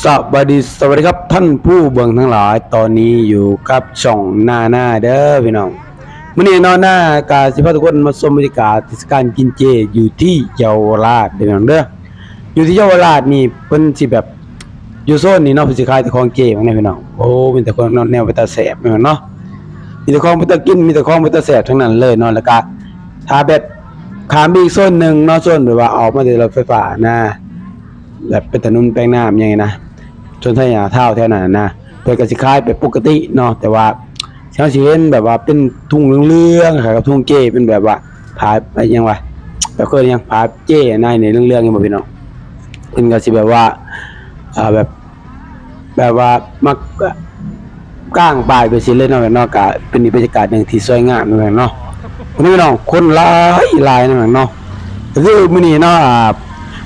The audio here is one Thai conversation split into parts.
สวัสดีสวัสดีครับท่านผู้เบิ่งทั้งหลายตอนนี้อยู่กับช่องหน้าหน้าเด้อพี่น้องมื้อนี้นอนหน้ากาสิพาทุกคนมาชมบรรยากาศเทศกาลกินเจอยู่ที่เยาวราชเด้อพี่น้องเด้ออยู่ที่เยาวราชนี่เพิ่นสิแบบอยู่โซนนี้เนาะเพิ่นสิขายแต่ของเจว่าไงพี่น้องโอ้เป็นแต่ของแนวไปตาแสบพี่น้องเนาะมีแต่ของไปตากินมีแต่ของไปตาแสบทั้งนั้นเลยเนาะแล้วก็ถ้าแบบขามไปอีกโซนหนึ่งเนาะโซนแบบว่าออกมาจากรถไฟฟ้านะ แบบเป็นถนนแปลงน้ำยังไงนะจนทยาเท่าแถวนั้นนะเพื่อกสิคายแบบปกติเนาะแต่ว่าเช้าสิเห็นแบบว่าเป็นทุ่งเรื่องๆครับกับทุ่งเจ้เป็นแบบว่าผาอะไรยังวะแบบเคยยังผาเจ้นายในเรื่องๆยังบ่พี่น้องเพิ่นก็สิแบบว่าอ่าแบบ แบบว่ามักก้างปลายไปสิเลยเนาะเนาะก็เป็นอีกบรรยากาศหนึ่งที่สวยงามเนาะเนาะวันนี้พี่น้องคนหลายหลายเนาะเนาะคือมื้อนี้เนาะ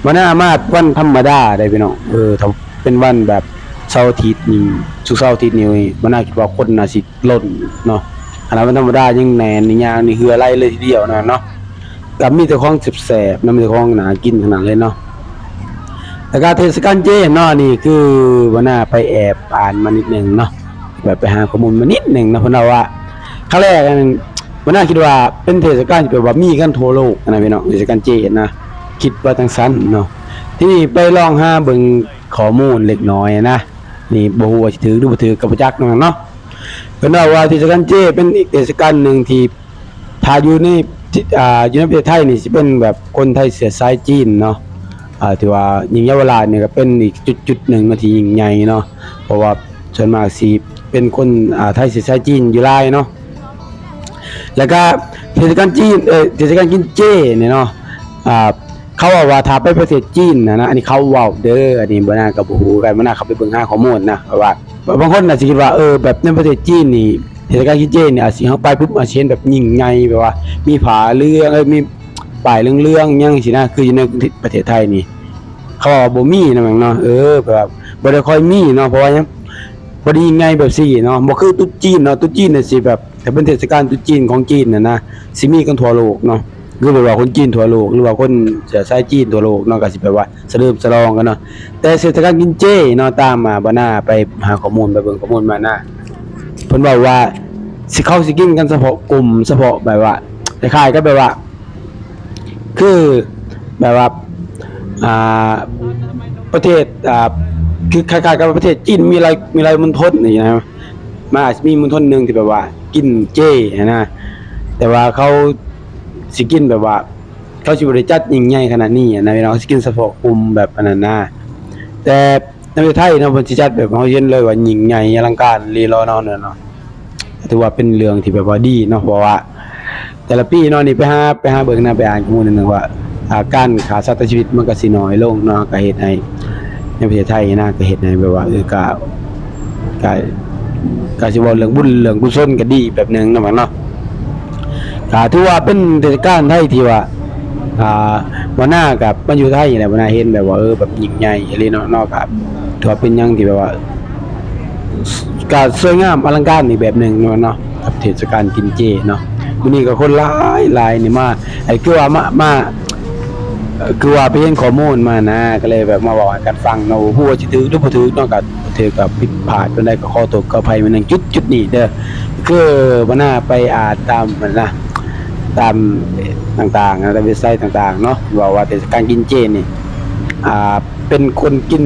วันหน้ามาดวันธรรมดาได้พี่น้องเออถ้าเป็นวันแบบเสาร์อาทิตย์นี่สุกร์เสาร์อาทิตย์นี่มันน่าคิดว่าคนน่าสิล้นเนาะขณะวันธรรมดายังแน่นนี่ยางนี่เหือไหลเลยทีเดียวนะเนาะกับมีแต่ของแสบๆนะมีแต่ของหนากินขนาดเลยเนาะแต่การเทศกาลเจเนาะนี่คือวันหน้าไปแอบอ่านมานิดหนึ่งเนาะแบบไปหาข้อมูลมานิดหนึ่งนะเพราะว่าครั้งแรกนั้นวันหน้าคิดว่าเป็นเทศกาลที่แบบว่ามีกันทั่วโลกนะพี่น้องเทศกาลเจนะ คิดว่าจังซั้นเนาะที่นี่ไปลองหาเบิ่งข้อมูลเล็กน้อยนะนี่บ่ฮู้ว่าสิถือหรือบ่ถือกับบ่จักนั่นเนาะเพิ่นว่าว่าเทศกาลเจเป็นอีกเทศกาลหนึ่งที่ถ้าอยู่ในที่อ่าอยู่ในประเทศไทยนี่สิเป็นแบบคนไทยเชื้อสายจีนเนาะอ่าที่ว่ายิ่งเยาวราชนี่ก็เป็นอีกจุดๆหนึ่งที่ยิ่งใหญ่เนาะเพราะว่าส่วนมากสิเป็นคนอ่าไทยเชื้อสายจีนอยู่หลายเนาะแล้วก็เทศกาลจีนเอ่อเทศกาลกินเจเนี่ยเนาะอ่า เขาว่าว่าถ้าไปประเทศจีนนะนะอันนี้เขาเว้าเด้ออันนี้บ่น่ากับบ่ฮู้กันบ่น่าเขาไปเบิ่งหาข้อมูลนะว่าบางคนน่ะสิคิดว่าเออแบบในประเทศจีนนี่เทศกาลกินเจนี่อาจสิเฮาไปปุ๊บอาจสิเห็นแบบยิ่งใหญ่แบบว่า มีผาเรื่องเอ้ยมีป้ายเรื่องๆหยังสินะคืออยู่ในประเทศไทยนี่ เขาว่าบ่มีนะแม่งเนาะเออแบบบ่ได้ค่อยมีเนาะเพราะว่ายังบ่ได้ยิ่งใหญ่แบบซี่เนาะบ่คือตุ๊ดจีนเนาะตุ๊ดจีนน่ะสิแบบถ้าเป็นเทศกาลตุ๊ดจีนของจีนน่ะนะสิมีกันทั่วโลกเนาะ คือแบบว่าคนจีนทั่วโลกหรือว่าคนเชื้อสายจีนทั่วโลกเนาะก็สิแบบว่าสะลืมสะลองกันเนาะแต่เศรษฐกิจกินเจเนาะตามมาบ่น่าไปหาข้อมูลไปเบิ่งข้อมูลมานะเพิ่นบอกว่าสิเข้าสิกินกันเฉพาะกลุ่มเฉพาะแบบว่าคล้ายๆก็แบบว่า คือแบบว่าอ่าประเทศอ่าคือคล้ายๆกับประเทศจีนมีอะไรมีอะไรมณฑลนี่นะมันอาจจะมีมณฑลหนึงที่แบบว่า กินเจนะแต่ว่าเขา สิกินแบบว่า เขาสิบริจัดยิ่งใหญ่ขนาดนี้อะนะพี่น้องสิกินเฉพาะกลุ่มแบบอันนั้นนะแต่ในประเทศไทยเนาะเพิ่นสิจัดแบบเขาเห็นเลยว่ายิ่งใหญ่อลังการลีลอนาะเนเนาะถือว่าเป็นเรื่องที่แบบว่าดีเนาะเพราะว่า แต่ละปีเนาะนี่ไปหาไปหาเบิ่งนะไปอ่านข้อมูลนึงว่าอาการขาสัตว์ชีวิตมันก็สิน้อยลงเนาะก็เฮ็ดให้ในประเทศไทยนะก็เฮ็ดให้แบบว่าเออก็ก็ก็สิว้าเรื่องบุญเรื่องกุศลก็ดีแบบหนึงเนาะมันเนาะ ก็ถือว่าเป็นเทศกาลไทยที่ว่าอ่าบ่น่ากับมันอยู่ไทยนี่แหละบ่น่าเห็นแบบว่าเออแบบยิ่งใหญ่อะไรเนาะเนาะครับถือว่าเป็นหยังที่แบบว่าก็สวยงามอลังการอีกแบบหนึงเนาะเนาะกับเทศกาลกินเจเนาะมื้อนี้ก็คนหลายหลายนี่มาไอ้คือว่ามามา เอ่อคือว่าไปเห็นข้อมูลมานะ ก็เลยแบบมาบอกให้กันฟังเนาะฮู้ว่าสิถือหรือบ่ถือเนาก็ถือกับผิดพลาดปานใดก็ขอโทษขออภัยมาณจุดจุดนี้เด้อคือบ่น่าไปอ่านตามมันนะ ตามต่างๆนะตามเว็บไซต์ต่างๆเนาะว่าว่าเทศกาลกินเจนี่อ่าเป็นคนกิน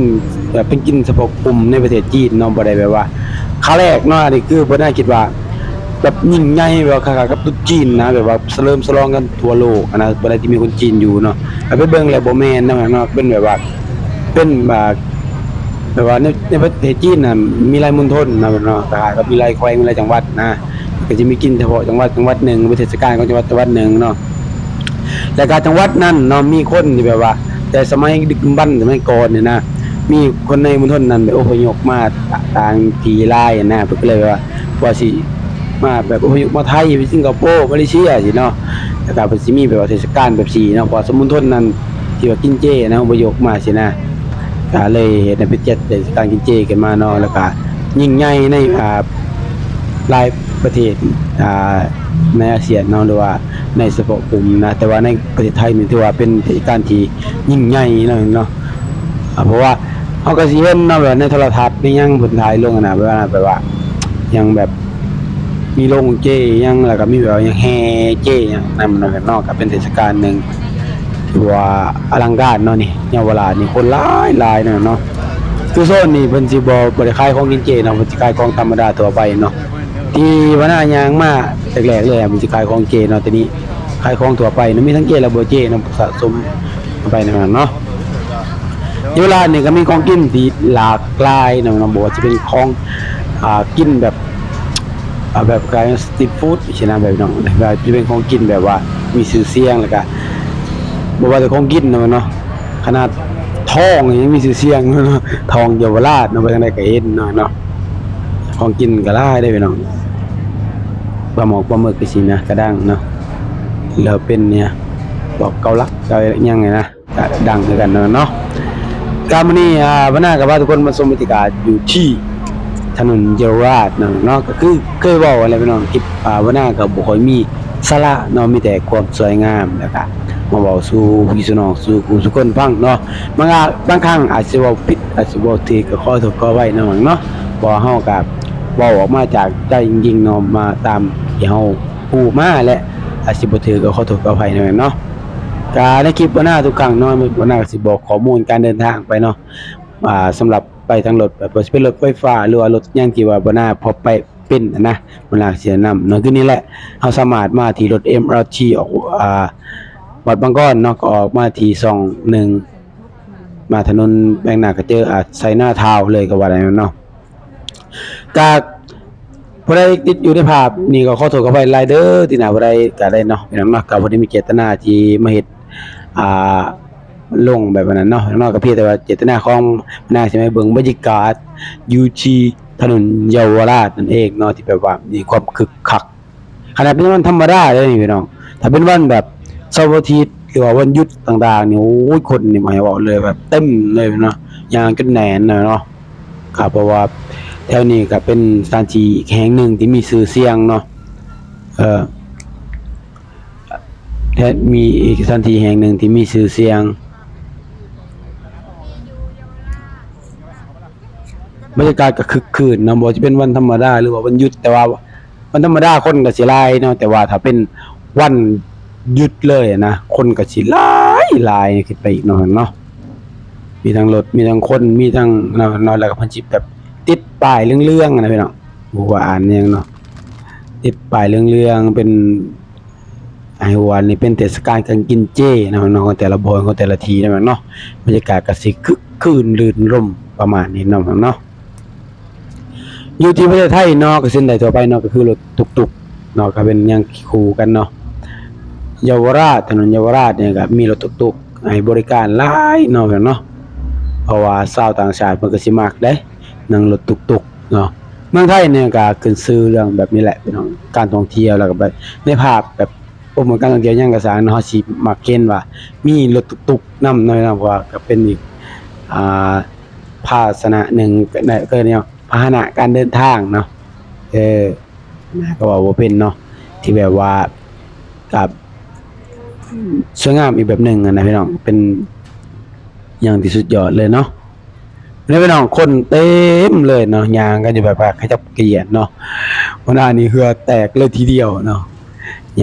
แบบเป็นกินเฉพาะกลุ่มในประเทศจีนเนาะบ่ได้แบบว่าครั้งแรกเนาะนี่คือบ่ได้คิดว่าแบบยิ่งใหญ่แบบคล้ายๆกับตุ๊จีนนะแบบว่าเริ่มสลองกันทั่วโลกนะบ่ได้ที่มีคนจีนอยู่เนาะแล้วไปเบิ่งแล้วบ่แม่นนะเนาะเป็นแบบว่าเป็นแบบแบบว่าในในประเทศจีนน่ะมีหลายมณฑลนะเนาะคล้ายๆกับมีหลายแขวงมีหลายจังหวัดนะ ก็จะมีกินเฉพาะจังหวัดจังหวัดหนึ่งเป็นเทศกาลของจังหวัดจังหวัดหนึ่งเนาะแต่การจังหวัดนั้นเนาะมีคนที่แบบว่า แต่สมัยดึกดำบรรพ์สมัยก่อนเนี่ยนะมีคนในมณฑลนั้นแบบอพยพมาต่างที่ลายนะเพิ่นก็เลยว่าว่าสิมาแบบอพยพมาไทยไปสิงคโปร์มาเลเซียสิเนาะแต่ก็เพิ่นสิมีแบบว่าเทศกาลแบบสีเนาะพราะสมุนทนนั้นที่ว่ากินเจนะอพยพมาสินะก็เลยเฮ็ดให้เป็นเจ็ดเทศกาลกินเจกันมาเนาะแล้วก็ยิ่งใหญ่ในอ่าลาย ประเทศในอาเซียนเนาะหรือว่าในเฉพาะกลุ่มนะแต่ว่าในประเทศไทยนี่ถือว่าเป็นเหตุการณ์ที่ยิ่งใหญ่เนาะเนาะเพราะว่าเฮาก็สิเห็นเนาะแบบในโทรทัศน์นี่ยังเพิ่นถ่ายลงอะนะแบบว่าแบบว่ายังแบบมีโรงเจยังแล้วก็มีแบบยังแห่เจยังนั่นมันนอกก็เป็นเทศกาลหนึงที่ว่าอลังการเนาะนี่เยาวราชนี่คนหลายหลายเนาะเนาะคือโซนนี่เพิ่นสิบ่บ่ได้ขายของกินเจเนาะเพิ่นสิขายของธรรมดาทั่วไปเนาะ ที่ว่าหน้ายางมาแรกๆเลยอะมันสิขายของเจเนาะต่นี้ขายของทั่วไปเนาะมีทั้งเจและบ่เจเนาะสะสมไปในนั้นเนาะเวลาเนี่ยก็มีของกินที่หลากหลายนะมันบอกว่าจะเป็นของอ่ากินแบบอ่าแบบการสตรีทฟู้ดใช่ไหมแบบน้องแบบจะเป็นของกินแบบว่ามีชื่อเสียงแล้วก็บอกว่าแต่ของกินนะเนาะขนาดทองยังมีชื่อเสียงเนาะทองเยาวราชเนาะไปทางใดก็เห็นเนาะเนาะของกินก็หลายได้ไปน้อง ปลาหมอกปลาหมึกก็สินะกระด้างเนาะแล้วเป็นเนี่ยบอกเกาลักเกายังไงนะก็ดังคือกันเนาะการมื้อนี้อ่าวันหน้าก็ว่าทุกคนมาชมบรรยากาศอยู่ที่ถนนเยาวราชเนาะเนาะก็คือเคยเว้าอะไรพี่น้องคลิปอ่าวันหน้าก็บ่ค่อยมีสาระเนาะมีแต่ความสวยงามแล้วก็มาเว้าสู่พี่สนองสู่ผู้ทุกคนฟังเนาะบางบางครั้งอาจสิเว้าผิดอาจสิเว้าถูกก็ขอโทษขอไว้เนาะเนาะบ่เฮาก็เว้าออกมาจากใจจริงๆเนาะมาตาม ที่เฮาพูดมาและอาจสิบ่ถูกก็ขอโทษขออภัยเนาะเนาะก็ในคลิปวันหน้าทุกครั้งเนาะวันหน้าก็สิบอกข้อมูลการเดินทางไปเนาะอ่าสำหรับไปทางรถแบบว่สิเป็นรถไฟฟ้าหรือว่ารถอย่างที่ว่าวันหน้าพอไปเป็นนะวันหน้าสิแนะนำเนาะคือนี่แหละเฮาสามารถมาที่รถ MRT ออกอ่าวัดบางก้อนเนาะก็ออกมาที่21มาถนนแบงหน้าก็เจออ่าไซหน้าทาวเลยก็ว่าได้เนาะก็ ผู้ใดติดอยู่ในภาพนี่ก็ขอโทษกับไปไลเดอร์ที่หน้าบ่ได้ก็ได้เนาะพี่น้องเนาะก็บ่ได้มีเจตนาที่มาเฮ็ดอ่าลงแบบนั้นเนาะนอกจากเพียแต่ว่าเจตนาของน่าใช่ไหมเบิ่งบรรยากาศยู่ที่ถนนเยาวราชนั่นเองเนาะที่แบบว่ามีความคึกคักขนาดเป็นวันธรรมดาเลยนี่พี่น้องถ้าเป็นวันแบบเสาร์อาทิตย์หรือว่าวันหยุดต่างๆนี่โอ้ยคนนี่หมายบอกเลยแบบเต็มเลยเนาะยางจนแนนเนาะครับเพราะว่า แถวนี้ก็เป็นสถานที่อีกแห่งหนึ่งที่มีชื่อเสียงเนาะเออและมีอีกสถานที่แห่งหนึ่งที่มีชื่อเสียงบรรยากาศก็คึกคืนเนาะบ่จะเป็นวันธรรมดาหรือว่าวันหยุด แต่ว่าวันธรรมดาคนก็สิหลายเนาะแต่ว่าถ้าเป็นวันหยุดเลยนะคนก็สิหลายหลายขึ้นไปอีกเนาะเนาะมีทั้งรถมีทั้งคนมีทั้งเนาะเนแล้วก็พันจิบแบบ ติดป้ายเรื่องๆอะนะพี่น้องบ่ว่าอ่านยังเนาะติดป้ายเรื่องๆเป็นไอ้วันนี้เป็นเทศกาลการกินเจนะเนาะของแต่ละบอนของแต่ละทีนะเนาะบรรยากาศก็สิคึกคืนลื่นร่มประมาณนี้เนาะเนาะอยู่ที่ประเทศไทยเนาะก็เส้นใดทั่วไปเนาะก็คือรถตุกๆเนาะก็เป็นยังคู่กันเนาะเยาวราชถนนเยาวราชเนี่ยก็มีรถตุกๆให้บริการหลายเนาะเนาะเพราะว่าชาวต่างชาติเพิ่นก็สิมักเด้ นั่งรถตุกๆเนาะเมืองไทยเนี่ยก็ขึ้นชื่อเรื่องแบบนี้แหละพี่น้องการท่องเที่ยวแล้วก็แบบในภาพแบบโอ้เหมือนการท่องเที่ยวย่างกระสานเนาะสิมักเห็นว่า มีรถตุกๆนำหน่อยนะเพราว่าก็เป็นอีกอ่าภาสนะหนึ่งก็ได้ก็เนี่ยพาหนะการเดินทางเนาะเออนะก็ว่าบ่เป็นเนาะที่แบบว่ากับสวยงามอีกแบบหนึ่งอะนะพี่น้องเป็นอย่างที่สุดยอดเลยเนาะ นี่พี่น้องคนเต็มเลยเนาะยางกันอยู่แบบว่าขจับเกลียดเนาะวันหน้านี้เหือแตกเลยทีเดียวเนาะ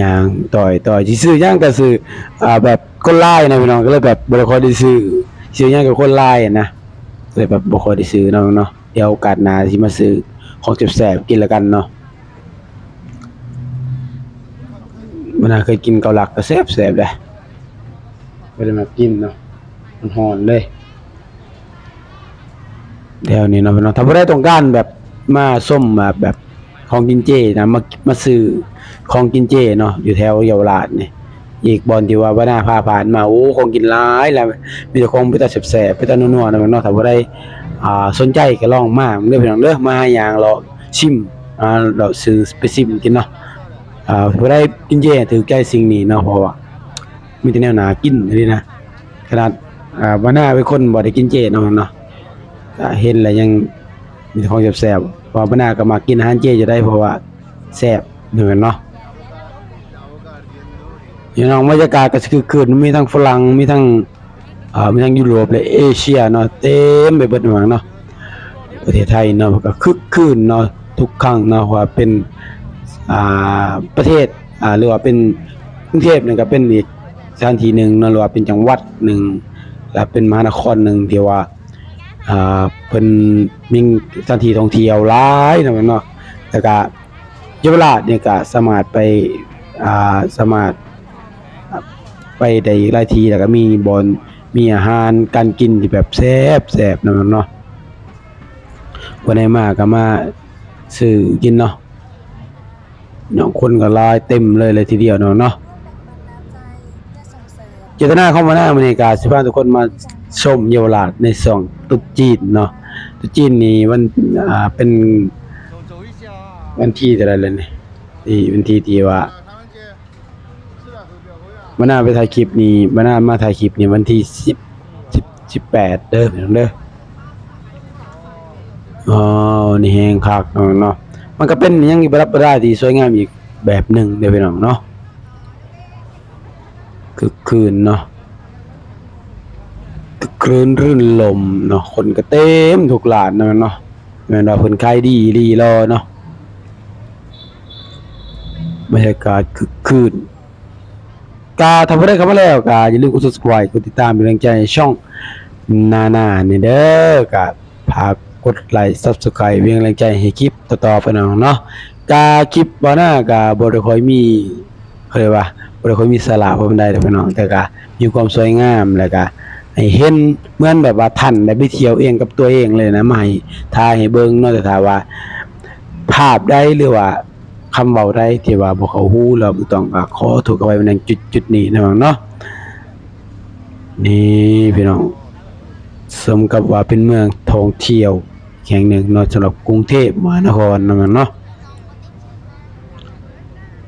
ย่างต่อยต่อยซื้อย่างก็ซื้ออ่าแบบคนไล่นะพี่น้องก็เลยแบบบ่ได้ค่อได้ซื้อซื้อย่างกับคนไล่นะเลยแบบบ่ค่อได้ซื้อเนาะเนาะเดี๋ยวโอกาสหน้าสิมาซื้อของแซ่บๆกินแล้วกันเนาะมันน่าเคยกินเกาลักก็แซ่บๆเลยบ่ได้มากินเนาะมันฮ้อนเลย เดี๋ยวนี้เนาะพี่น้องถ้าบ่ได้ต้องการแบบมาส้มมาแบบของกินเจนะมามาซื้อของกินเจเนาะอยู่แถวเยาวราชนี่อีกบอนที่ว่าบ่น่าพาผ่านมาโอ้ของกินหลายแล้วมีแต่ของไปแต่แสบๆไปต่นัวๆนะมันเนาะถ้าบ่ได้อ่าสนใจก็ลองมาเด้อพี่น้องเด้อมาหาหยังรอชิมอ่าเราซื้อไปชิมกินเนาะอ่าบ่ได้กินเจถือใจสิ่งนี้เนาะเพราะว่ามีแต่แนวหนากินนี่นะขนาดอ่าบ่น่าเป็นคนบ่ได้กินเจเนาะเนาะ ก็เห็นแล้วยังมีของแสบๆพราะว่าบ่น่าก็มากินอาหารเจจะได้เพราะว่าแซ่บเหมือนเนาะพี่น้องบรรยากาศก็คือคืนมีทั้งฝรั่งมีทั้งอ่ามันยังยุโรปและเอเชียเนาะเต็มไปเบิดหวังเนาะประเทศไทยเนาะก็คึกคืนเนาะทุกครั้งเนาะว่าเป็นอ่าประเทศอ่าหรือว่าเป็นกรุงเทพนี่ก็เป็นอีกสถานที่หนึ่งเนาะหรือว่าเป็นจังหวัดหนึ่งและเป็นมหานครหนึ่งที่ว่า อ่าเพิ่นมีสถานที่ท่องเที่ยวหลายเนาะเนาะแล้วก็เยาวราชเนี่ยก็สามารถไปอ่าสามารถไปได้หลายทีแล้วก็มีบอนมีอาหารการกินที่แบบแซ่บแซ่บนั่นเนาะวันไหนมาก็มาซื้อกินเนาะเนาะคนก็ลายเต็มเลยเลยทีเดียวเนาะเนาะเจตนาเข้ามาหน้ามื้อนี้ก็สิพาทุกคนมา ชมเยาวราชในส่วงตุดจีนเนาะตุดจีนนี่วันอ่าเป็นวันที่อะไรเลยนี่ที่วันที่ที่ว่ามาน่าไปถ่ายคลิปนี่มาน่ามาถ่ายคลิปนี่วันที่สิบสิบสิบแปดเด้อนน้งเด้ออ๋อนี่แห้งคักเนาะมันก็เป็นยังอีกรับได้ที่สวยงามอีกแบบหนึ่งเดี๋ยวพี่น้องเนาะคือคืนเนาะ คือคืนรื่นลมเนาะคนก็เต็มทุกหลานเนาะเนาะแม่นว่าเพิ่นขายดีรีรอเนาะบรรยากาศคือคืนกาทำได้เข้ามาแล้วกาอย่าลืมกด subscribe กดติดตามเป็นกำลังใจช่องนานาเนี่ยเด้อกาฝากดไลค์ subscribe เป็นกำลังใจให้คลิปต่อๆไปน้องเนาะกาคลิปบ่หน้ากาบ่ได้ค่อยมีเขาเรียกว่าบ่ได้ค่อยมีสาระบ่ปานใดเด้อพี่น้องแต่กามีความสวยงามแล้วก็ ให้เห็นเหมือนแบบว่าท่านได้ไปเที่ยวเองกับตัวเองเลยนะมาให้ถ่ายให้เบิ่งเนาะแต่ถาว่า ภาพได้หรือว่าคำเว้าได้ที่ว่าบ่เขาหูเราบ่ต้องก็ขอโทษกันไว้ในจุดๆนี้นะน้งเนาะนี่พี่น้องสมกับว่าเป็นเมืองท่องเที่ยวแห่งหนึ่งเนาะสำหรับกรุงเทพมหานครนะมันเนาะ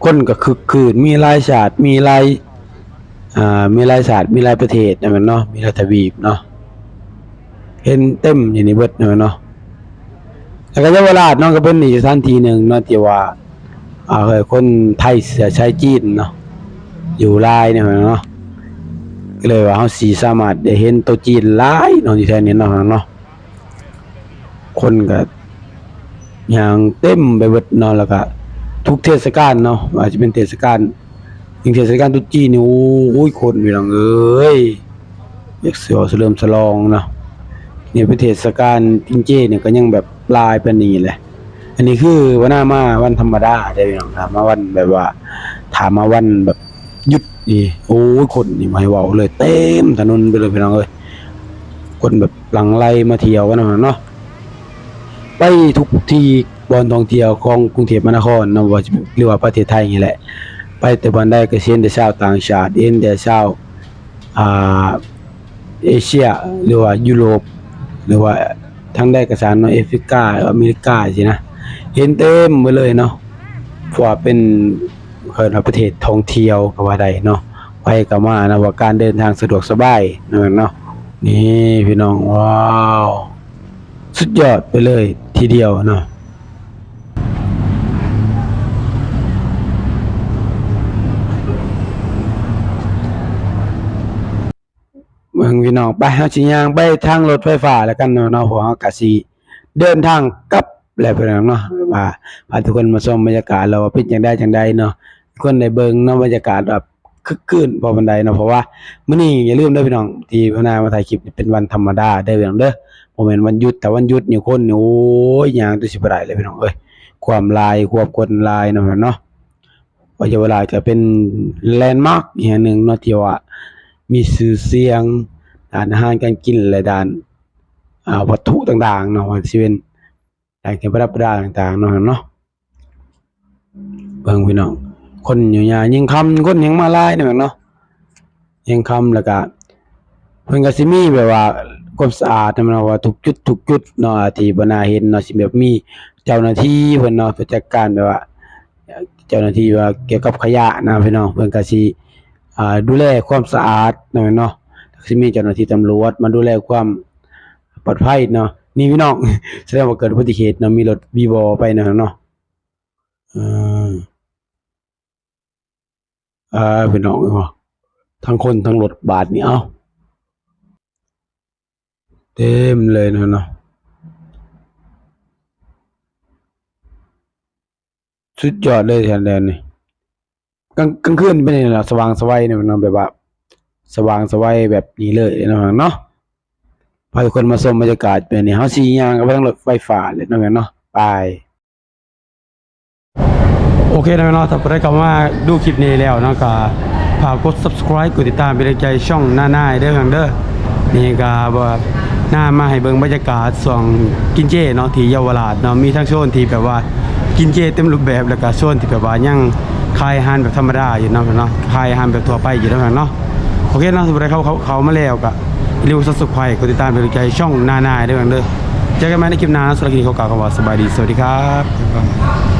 คนก็คึกคืนมีลายชาติมีลาย อ่ามีลายชาสติมีลายประเทศนะมันเนาะมีลายทวีปเนาะเห็นเต็มอยู่ในเบิดนะมันเนาะแล้วก็เยาวราชเนาะก็เป็นอีกสถานที่หนึ่งเนาะที่ว่าอ่าเคยคนไทยเสือชายจีนเนาะอยู่ลายเนี่ยเนาะก็เลยว่าเฮาสิสามารถได้เห็นตัวจีนหลายเนาะอยู่แถวนี้เนาะเนาะคนก็อย่างเต็มไปเบิดเนาะแล้วก็ทุกเทศกาลเนาะว่าจะเป็นเทศกาล ยิ่งเทศกาลตรุษจีนนี่โอ้ยคนพี่น้องเอ้ยอยกเสือเฉลิมฉลองเนาะเนี่ยเป็นเทศกาลกินเจเนี่ยก็ยังแบบปลายเป็นนี้แหละอันนี้คือวันหน้ามาวันธรรมดาได้พี่น้องถามมาวันแบบว่า ถามมาวันแบบหยุดนี่โอ้ยคนนี่มาให้เว้าเลย เต็มถนนไปเลยพี่น้องเอ้ยคนแบบหลังไล่มาเที่ยวกันนะเนาะไปทุกที่บอนท่องเที่ยวของกรุงเทพมหานครนะว่าจะหรือว่าประเทศไทยนี่แหละ ไปแต่วันใดก็เห็นแต่ชาวต่างชาติเห็นแต่ชาวอ่าเอเชียหรือว่ายุโรปหรือว่าทั้งได้กระสานเนาะแอฟริกาอเมริกาสินะเห็นเต็มไปเลยเนาะเพราะว่าเป็นเคินว่าประเทศท่องเที่ยวก็ว่าได้เนาะไปก็มานะว่าการเดินทางสะดวกสบายนั่นเนาะนี่พี่น้องว้าว สุดยอดไปเลยทีเดียวเนาะ เมืองพี่น้องไปเฮาสิย่างไปทางรถไฟฟ้าแล้วกันเนาะเนาะเพราะเฮาก็สิเดินทางกลับแล้วพี่น้องเนาะว่าพาทุกคนมาชมบรรยากาศแล้วว่าเป็นจังไดจังใดเนาะคนได้เบิ่งเนาะบรรยากาศแบบคึกคืนพอบันไดเนาะเพราะว่ามื้อนี้อย่าลืมเด้อพี่น้องที่พนามาถ่ายคลิปเป็นวันธรรมดาเด้อพี่น้องเด้อบ่แม่นวันหยุดแต่วันหยุดนี่คนนี่โอ้ยย่างตัวสิบ่ได้เลยพี่น้องเอ้ยความลายความกดลายเนาะเนาะว่าเยาวราชก็เป็นแลนด์มาร์คอีกแห่งหนึ่งเนาะที่ว่า มีชื่อเสียงด้านอาหารการกินและด้านวัตถุต่างๆเนาะว่าสิเป็นด้านการประดับประดาต่างๆเนาะเนาะเบิ่งพี่น้องคนอยู่ยายิงคำคนยังมาหลายเนาะเนาะยิงคำแล้วก็เพิ่นก็สิมีแบบว่าความสะอาดนะมันว่าทุกจุดทุกจุดเนาะที่บ่น่าเห็นเนาะสิแบบมีเจ้าหน้าที่เพิ่นเนาะไปจัดการแบบว่า เจ้าหน้าที่ว่าเกี่ยวกับขยะนะพี่น้องเพิ่นก็สิ ดูแลความสะอาดเนาะเนาะสิมีเจ้าหน้าที่ตำรวจมาดูแลความปลอดภัยเนาะนี่พี่น้องแสดงว่าเกิดอุบัติเหตุเนาะมีรถวีบอไปเนาะเนาะอ่าพี่น้องเนาะทั้งคนทั้งรถบาทนี่เอ้าเต็มเลยเนาะเนาะสุดยอดเลยแทนแดนนี่ กลางกลางคืนเป็นยังไงล่ะสว่างสวัยเนี่ยมันแบบว่า สว่างสวัยแบบนี้เลยเนาะเนาะพาทุกคนมาชมบรรยากาศเป็นนี่เฮาสิย่างไปทางรถไฟฟ้าเลยเนาะเนาะไปโอเคนะเนาะถ้าใครเข้ามาดูคลิปนี้แล้วเนาะก็ฝากกด subscribe กดติดตามเป็นใจช่องหน้าหน้าเด้อกันเด้อนี่ก็บ่ว่าหน้ามาให้เบิ่งบรรยากาศส่องกินเจเนาะที่เยาวราชเนาะมีทั้งโซนที่แบบว่ากินเจเต็มรูปแบบแล้วก็โซนที่แบบว่ายัง ขายอาหารแบบธรรมดาอยู่เนาะเนาะขายอาหารแบบทั่วไปอยู่เนาะเนาะโอเคเนาะสุดท้ายเขาเขาเขามาแล้วกะรีวิวสุดๆไปกดติดตามเป็นใจช่องนานาได้บ้างเด้อเจอกันใหม่ในคลิปหน้าสำหรับคลิปนี้เขากล่าวคำว่าสบายดีสวัสดีครับ